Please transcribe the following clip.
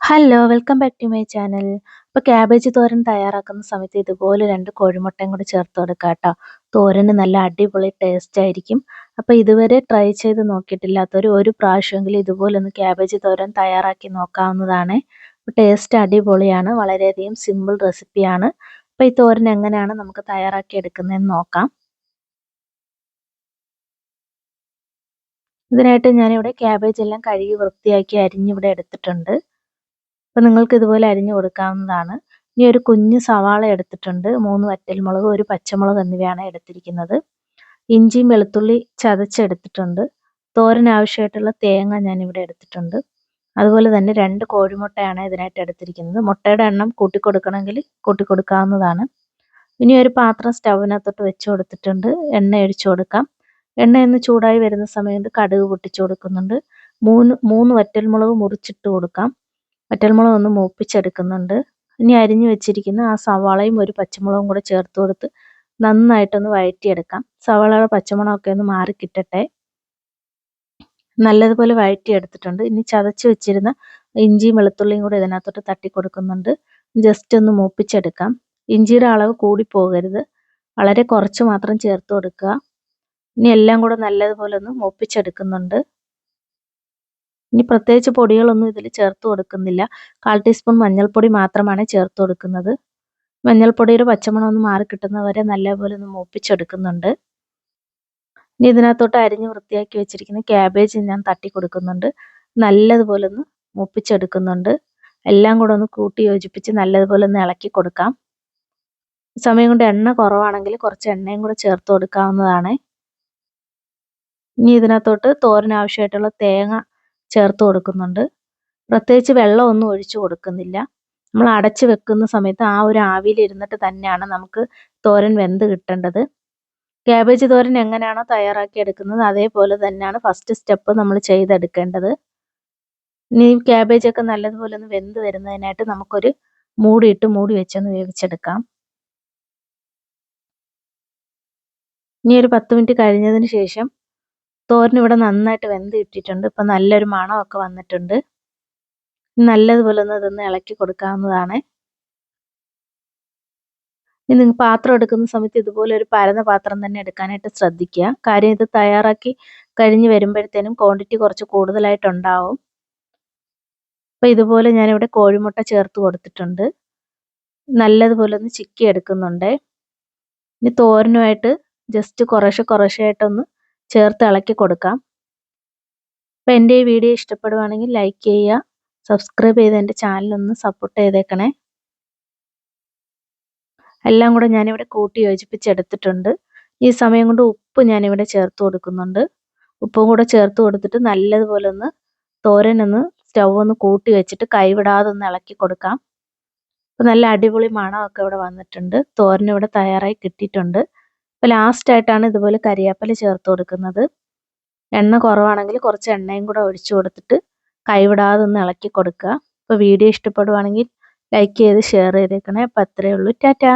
Hello welcome back to my channel ഇപ്പോൾ cabbage thoran തയ്യാറാക്കുന്ന സമയത്ത് ഇതുപോലെ രണ്ട് കോഴിമുട്ടയും കൂടി ചേർത്ത് കൊടുക്കുക കേട്ടോ. തോരന് നല്ല അടിപൊളി ടേസ്റ്റ് ആയിരിക്കും. അപ്പോൾ ഇതുവരെ ട്രൈ ചെയ്ത് നോക്കിയിട്ടില്ലാത്തവർ ഒരു പ്രാവശ്യമെങ്കിലും ഇതുപോലെ ഒന്ന് ക്യാബേജ് തോരൻ തയ്യാറാക്കി നോക്കാവുന്നതാണ്. ടേസ്റ്റ് അടിപൊളിയാണ് വളരെയധികം സിമ്പിൾ റെസിപ്പിയാണ് അപ്പോൾ ഈ തോരൻ എങ്ങനെയാണ് നമുക്ക് തയ്യാറാക്കി എടുക്കുന്നതെന്ന് നോക്കാം. ഇതിനായിട്ട് ഞാനിവിടെ ക്യാബേജ് എല്ലാം കഴുകി വൃത്തിയാക്കി അരിഞ്ഞിവിടെ എടുത്തിട്ടുണ്ട്. അപ്പോൾ നിങ്ങൾക്ക് ഇതുപോലെ അരിഞ്ഞു കൊടുക്കാവുന്നതാണ്. ഇനി ഒരു കുഞ്ഞ് സവാള എടുത്തിട്ടുണ്ട്. മൂന്ന് വറ്റൽമുളക് ഒരു പച്ചമുളക് എന്നിവയാണ് എടുത്തിരിക്കുന്നത്. ഇഞ്ചിയും വെളുത്തുള്ളി ചതച്ചെടുത്തിട്ടുണ്ട്. തോരൻ ആവശ്യമായിട്ടുള്ള തേങ്ങ ഞാൻ ഞാനിവിടെ എടുത്തിട്ടുണ്ട്. അതുപോലെ തന്നെ രണ്ട് കോഴിമുട്ടയാണ് ഇതിനായിട്ട് എടുത്തിരിക്കുന്നത്. മുട്ടയുടെ എണ്ണം കൂട്ടിക്കൊടുക്കണമെങ്കിൽ കൂട്ടിക്കൊടുക്കാവുന്നതാണ്. ഇനി ഒരു പാത്രം സ്റ്റൗവിനകത്തോട്ട് വെച്ച് കൊടുത്തിട്ടുണ്ട്. എണ്ണ ഒഴിച്ചു കൊടുക്കാം. എണ്ണ ഒന്ന് ചൂടായി വരുന്ന സമയത്ത് കടുക് പൊട്ടിച്ചു കൊടുക്കുന്നുണ്ട്. മൂന്ന് മൂന്ന് വറ്റൽമുളക് മുറിച്ചിട്ട് കൊടുക്കാം. വറ്റൽമുളക് ഒന്ന് മൂപ്പിച്ചെടുക്കുന്നുണ്ട്. ഇനി അരിഞ്ഞു വെച്ചിരിക്കുന്ന ആ സവാളയും ഒരു പച്ചമുളകും കൂടെ ചേർത്ത് കൊടുത്ത് നന്നായിട്ടൊന്ന് വഴറ്റിയെടുക്കാം. സവാളയുടെ പച്ചമുളകൊക്കെ ഒന്ന് മാറി കിട്ടട്ടെ. നല്ലതുപോലെ വഴറ്റിയെടുത്തിട്ടുണ്ട്. ഇനി ചതച്ച് വെച്ചിരുന്ന ഇഞ്ചിയും വെളുത്തുള്ളിയും കൂടെ ഇതിനകത്തോട്ട് തട്ടി കൊടുക്കുന്നുണ്ട്. ജസ്റ്റ് ഒന്ന് മൂപ്പിച്ചെടുക്കാം. ഇഞ്ചിയുടെ അളവ് കൂടി പോകരുത് വളരെ കുറച്ച് മാത്രം ചേർത്ത് കൊടുക്കുക. ഇനി എല്ലാം കൂടെ നല്ലതുപോലെ ഒന്ന് മൂപ്പിച്ചെടുക്കുന്നുണ്ട്. ഇനി പ്രത്യേകിച്ച് പൊടികളൊന്നും ഇതിൽ ചേർത്ത് കൊടുക്കുന്നില്ല. കാൽ ടീസ്പൂൺ മഞ്ഞൾപ്പൊടി മാത്രമാണ് ചേർത്ത് കൊടുക്കുന്നത്. മഞ്ഞൾപ്പൊടിയുടെ പച്ചമണം ഒന്ന് മാറി കിട്ടുന്നവരെ നല്ലപോലെ ഒന്ന് മൂപ്പിച്ചെടുക്കുന്നുണ്ട്. ഇനി ഇതിനകത്തോട്ട് അരിഞ്ഞ് വൃത്തിയാക്കി വെച്ചിരിക്കുന്ന ക്യാബേജ് ഞാൻ തട്ടി കൊടുക്കുന്നുണ്ട്. നല്ലതുപോലെ ഒന്ന് മൂപ്പിച്ചെടുക്കുന്നുണ്ട്. എല്ലാം കൂടെ ഒന്ന് കൂട്ടി യോജിപ്പിച്ച് നല്ലതുപോലെ ഒന്ന് ഇളക്കി കൊടുക്കാം. സമയം കൊണ്ട് എണ്ണ കുറവാണെങ്കിൽ കുറച്ച് എണ്ണയും കൂടെ ചേർത്ത് കൊടുക്കാവുന്നതാണ്. ഇനി ഇതിനകത്തോട്ട് തോരനാവശ്യമായിട്ടുള്ള തേങ്ങ ചേർത്ത് കൊടുക്കുന്നുണ്ട്. പ്രത്യേകിച്ച് വെള്ളമൊന്നും ഒഴിച്ചു കൊടുക്കുന്നില്ല. നമ്മൾ അടച്ചു വെക്കുന്ന സമയത്ത് ആ ഒരു ആവിയിൽ ഇരുന്നിട്ട് തന്നെയാണ് നമുക്ക് തോരൻ വെന്ത് കിട്ടേണ്ടത്. ക്യാബേജ് തോരൻ എങ്ങനെയാണോ തയ്യാറാക്കി എടുക്കുന്നത് അതേപോലെ തന്നെയാണ് ഫസ്റ്റ് സ്റ്റെപ്പ് നമ്മൾ ചെയ്തെടുക്കേണ്ടത്. ഇനി ക്യാബേജ് ഒക്കെ നല്ലതുപോലെ ഒന്ന് വെന്ത് വരുന്നതിനായിട്ട് നമുക്കൊരു മൂടിയിട്ട് മൂടി വെച്ചൊന്ന് വേവിച്ചെടുക്കാം. ഇനി ഒരു പത്ത് മിനിറ്റ് കഴിഞ്ഞതിന് ശേഷം തോരൻ ഇവിടെ നന്നായിട്ട് വെന്ത് കിട്ടിയിട്ടുണ്ട്. ഇപ്പം നല്ലൊരു മണമൊക്കെ വന്നിട്ടുണ്ട്. നല്ലതുപോലെ ഒന്ന് ഇതൊന്ന് ഇളക്കി കൊടുക്കാവുന്നതാണ്. ഇനി നിങ്ങൾ പാത്രം എടുക്കുന്ന സമയത്ത് ഇതുപോലെ ഒരു പരന്ന പാത്രം തന്നെ എടുക്കാനായിട്ട് ശ്രദ്ധിക്കുക. കാര്യം ഇത് തയ്യാറാക്കി കഴിഞ്ഞ് വരുമ്പോഴത്തേനും ക്വാണ്ടിറ്റി കുറച്ച് കൂടുതലായിട്ടുണ്ടാവും. അപ്പോൾ ഇതുപോലെ ഞാനിവിടെ കോഴിമുട്ട ചേർത്ത് കൊടുത്തിട്ടുണ്ട്. നല്ലതുപോലെ ഒന്ന് ചിക്കി എടുക്കുന്നുണ്ട്. ഇനി തോരനുമായിട്ട് ജസ്റ്റ് കുറേശ്ശെ കുറേശ്ശെ ആയിട്ടൊന്ന് ചേർത്ത് ഇളക്കി കൊടുക്കാം. അപ്പോൾ എന്റെ ഈ വീഡിയോ ഇഷ്ടപ്പെടുവാണെങ്കിൽ ലൈക്ക് ചെയ്യുക സബ്സ്ക്രൈബ് ചെയ്ത് എന്റെ ചാനലൊന്ന് സപ്പോർട്ട് ചെയ്തേക്കണേ. എല്ലാം കൂടെ ഞാനിവിടെ കൂട്ടി യോജിപ്പിച്ചെടുത്തിട്ടുണ്ട്. ഈ സമയം കൊണ്ട് ഉപ്പ് ഞാനിവിടെ ചേർത്ത് കൊടുക്കുന്നുണ്ട്. ഉപ്പും കൂടെ ചേർത്ത് കൊടുത്തിട്ട് നല്ലതുപോലെ ഒന്ന് തോരനൊന്ന് സ്റ്റൗ ഒന്ന് കൂട്ടി വെച്ചിട്ട് കൈവിടാതെ ഒന്ന് ഇളക്കി കൊടുക്കാം. അപ്പോൾ നല്ല അടിപൊളി മണമൊക്കെ ഇവിടെ വന്നിട്ടുണ്ട്. തോരൻ ഇവിടെ തയ്യാറായി കിട്ടിയിട്ടുണ്ട്. അപ്പോൾ ലാസ്റ്റ് ആയിട്ടാണ് ഇതുപോലെ കരിയാപ്പല ചേർത്ത് കൊടുക്കുന്നത്. എണ്ണ കുറവാണെങ്കിൽ കുറച്ച് എണ്ണയും കൂടെ ഒഴിച്ചു കൊടുത്തിട്ട് കൈവിടാതെ ഒന്ന് ഇളക്കി കൊടുക്കുക. അപ്പോൾ വീഡിയോ ഇഷ്ടപ്പെടുവാണെങ്കിൽ ലൈക്ക് ചെയ്ത് ഷെയർ ചെയ്തേക്കണേ. അപ്പോൾ അത്രയേ ഉള്ളൂ. ടാറ്റാ.